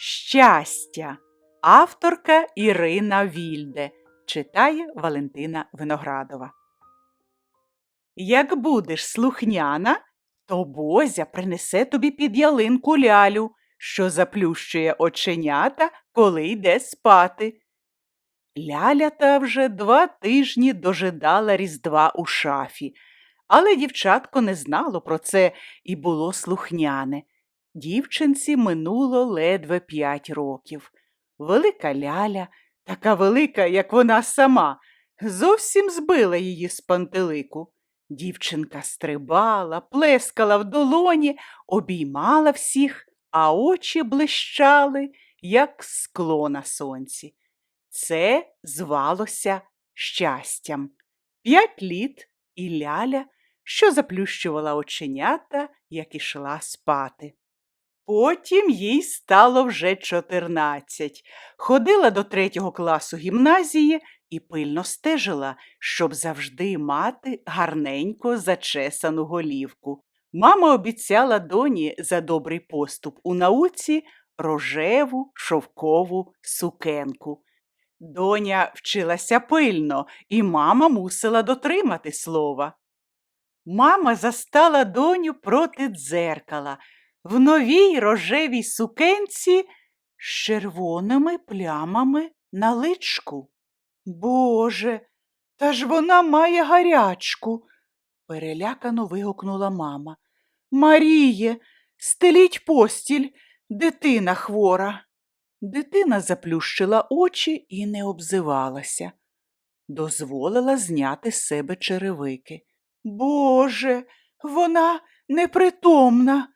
Щастя. Авторка Ірина Вільде. Читає Валентина Виноградова. Як будеш слухняна, то Бозя принесе тобі під ялинку лялю, що заплющує оченята, коли йде спати. Ляля та вже два тижні дожидала Різдва у шафі, але дівчатко не знало про це і було слухняне. Дівчинці минуло ледве п'ять років. Велика ляля, така велика, як вона сама, зовсім збила її з пантелику. Дівчинка стрибала, плескала в долоні, обіймала всіх, а очі блищали, як скло на сонці. Це звалося щастям. П'ять літ і ляля, що заплющувала оченята, як ішла спати. Потім їй стало вже чотирнадцять. Ходила до третього класу гімназії і пильно стежила, щоб завжди мати гарненько зачесану голівку. Мама обіцяла доні за добрий поступ у науці рожеву шовкову сукенку. Доня вчилася пильно, і мама мусила дотримати слова. Мама застала доню проти дзеркала в новій рожевій сукенці з червоними плямами на личку. Боже, та ж вона має гарячку, перелякано вигукнула мама. Маріє, стеліть постіль, дитина хвора. Дитина заплющила очі і не обзивалася. Дозволила зняти з себе черевики. Боже, вона непритомна,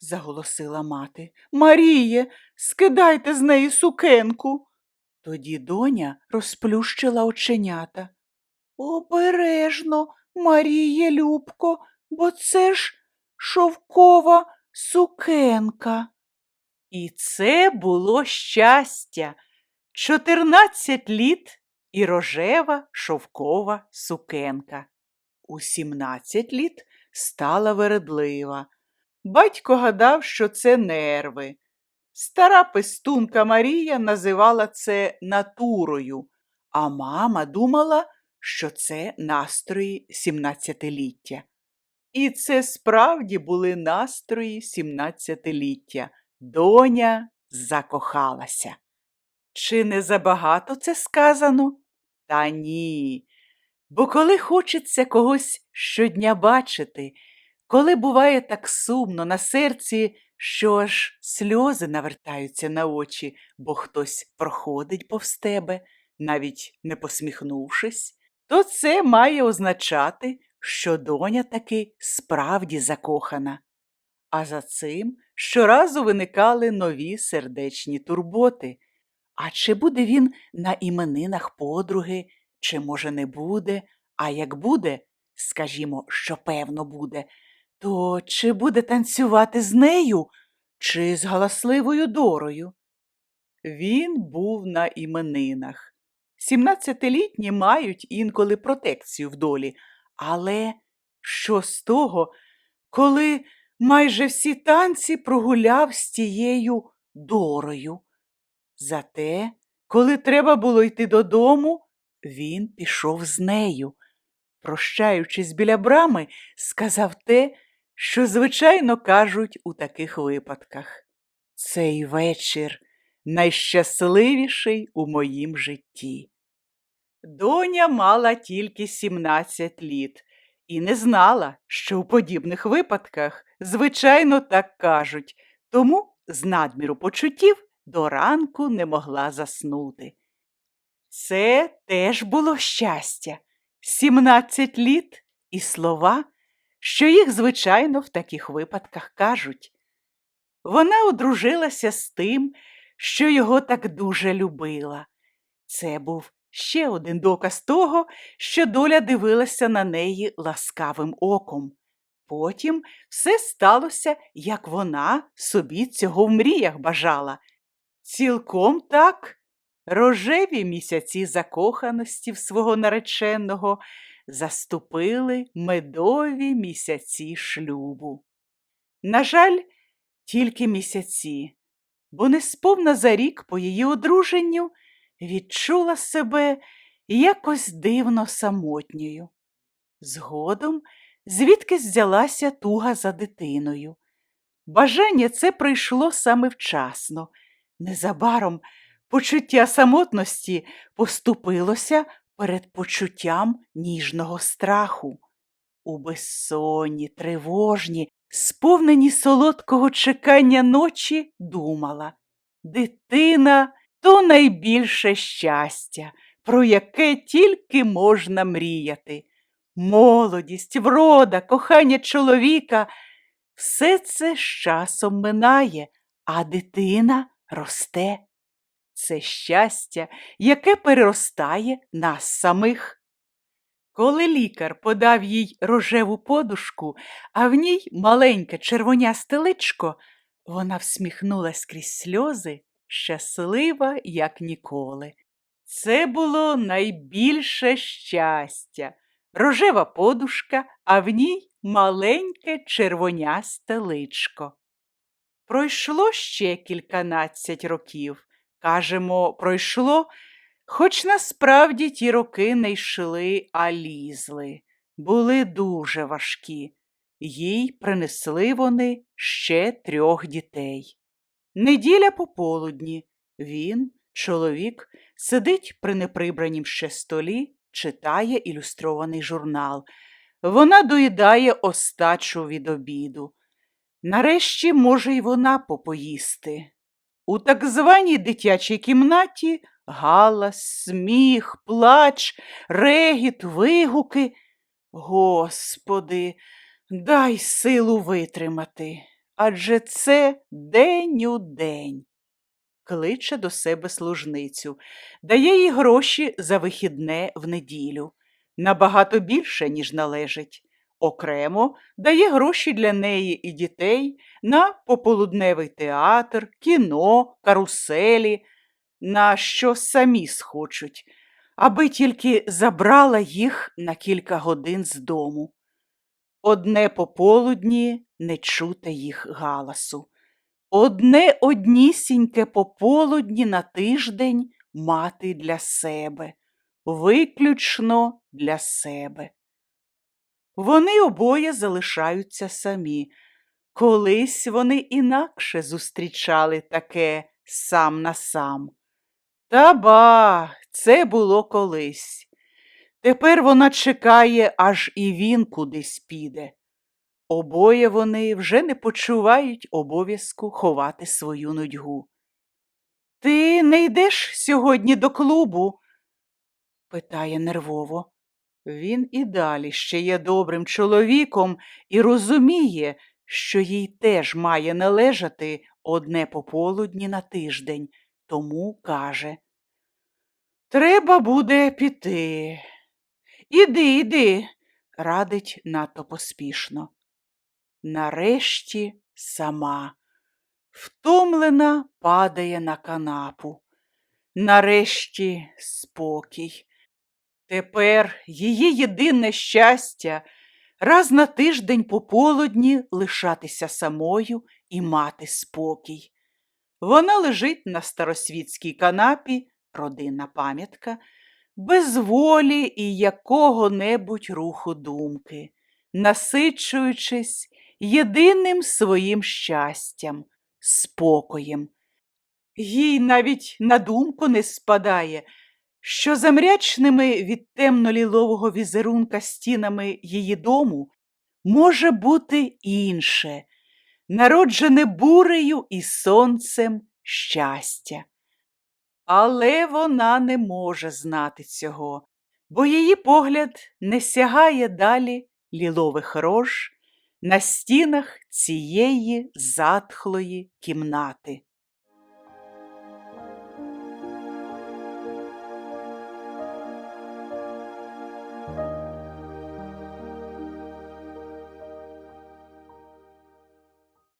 заголосила мати. Маріє, скидайте з неї сукенку. Тоді доня розплющила оченята. Обережно, Маріє Любко, бо це ж шовкова сукенка. І це було щастя. Чотирнадцять літ і рожева шовкова сукенка. У сімнадцять літ стала вередлива. Батько гадав, що це нерви. Стара пестунка Марія називала це натурою, а мама думала, що це настрої сімнадцятиліття. І це справді були настрої сімнадцятиліття. Доня закохалася. Чи не забагато це сказано? Та ні. Бо коли хочеться когось щодня бачити, коли буває так сумно на серці, що аж сльози навертаються на очі, бо хтось проходить повз тебе, навіть не посміхнувшись, то це має означати, що доня таки справді закохана. А за цим щоразу виникали нові сердечні турботи. А чи буде він на іменинах подруги, чи, може, не буде, а як буде, скажімо, що певно буде, то чи буде танцювати з нею, чи з галасливою дорою? Він був на іменинах. Сімнадцятилітні мають інколи протекцію в долі, але що з того, коли майже всі танці прогуляв з тією дорою? Зате, коли треба було йти додому, він пішов з нею. Прощаючись біля брами, сказав те, що звичайно кажуть у таких випадках. Цей вечір найщасливіший у моїм житті. Доня мала тільки 17 літ і не знала, що у подібних випадках, звичайно, так кажуть, тому з надміру почуттів до ранку не могла заснути. Це теж було щастя, 17 літ і слова, що їх, звичайно, в таких випадках кажуть. Вона одружилася з тим, що його так дуже любила. Це був ще один доказ того, що доля дивилася на неї ласкавим оком. Потім все сталося, як вона собі цього в мріях бажала. Цілком так. Рожеві місяці закоханості в свого нареченого заступили медові місяці шлюбу. На жаль, тільки місяці, бо несповна за рік по її одруженню відчула себе якось дивно самотньою. Згодом звідки взялася туга за дитиною. Бажання це прийшло саме вчасно. Незабаром почуття самотності поступилося перед почуттям ніжного страху. У безсонні, тривожні, сповнені солодкого чекання ночі, думала дитина то найбільше щастя, про яке тільки можна мріяти. Молодість, врода, кохання чоловіка все це з часом минає, а дитина росте. Це щастя, яке переростає нас самих. Коли лікар подав їй рожеву подушку, а в ній маленьке червонясте личко, вона всміхнулась крізь сльози, щаслива, як ніколи. Це було найбільше щастя. Рожева подушка, а в ній маленьке червонясте личко. Пройшло ще кільканадцять років. Кажемо, пройшло, хоч насправді ті роки не йшли, а лізли, були дуже важкі. Їй принесли вони ще трьох дітей. Неділя пополудні він, чоловік, сидить при неприбранім ще столі, читає ілюстрований журнал. Вона доїдає остачу від обіду. Нарешті може й вона попоїсти. У так званій дитячій кімнаті галас, сміх, плач, регіт, вигуки. Господи, дай силу витримати, адже це день у день. Кличе до себе служницю, дає їй гроші за вихідне в неділю, набагато більше, ніж належить. Окремо дає гроші для неї і дітей на пополудневий театр, кіно, каруселі, на що самі схочуть, аби тільки забрала їх на кілька годин з дому. Одне пополудні не чути їх галасу. Одне однісіньке пополудні на тиждень мати для себе, виключно для себе. Вони обоє залишаються самі. Колись вони інакше зустрічали таке сам на сам. Та ба, це було колись. Тепер вона чекає, аж і він кудись піде. Обоє вони вже не почувають обов'язку ховати свою нудьгу. Ти не йдеш сьогодні до клубу? питає нервово. Він і далі ще є добрим чоловіком і розуміє, що їй теж має належати одне пополудні на тиждень, тому каже Треба буде піти. Іди, іди, радить надто поспішно. Нарешті сама, втомлена падає на канапу. Нарешті спокій. Тепер її єдине щастя раз на тиждень пополудні лишатися самою і мати спокій. Вона лежить на старосвітській канапі, родинна пам'ятка, без волі і якого-небудь руху думки, насичуючись єдиним своїм щастям, спокоєм. Їй навіть на думку не спадає, що за мрячними від темно-лілового візерунка стінами її дому може бути інше, народжене бурею і сонцем щастя. Але вона не може знати цього, бо її погляд не сягає далі лілових рож на стінах цієї затхлої кімнати.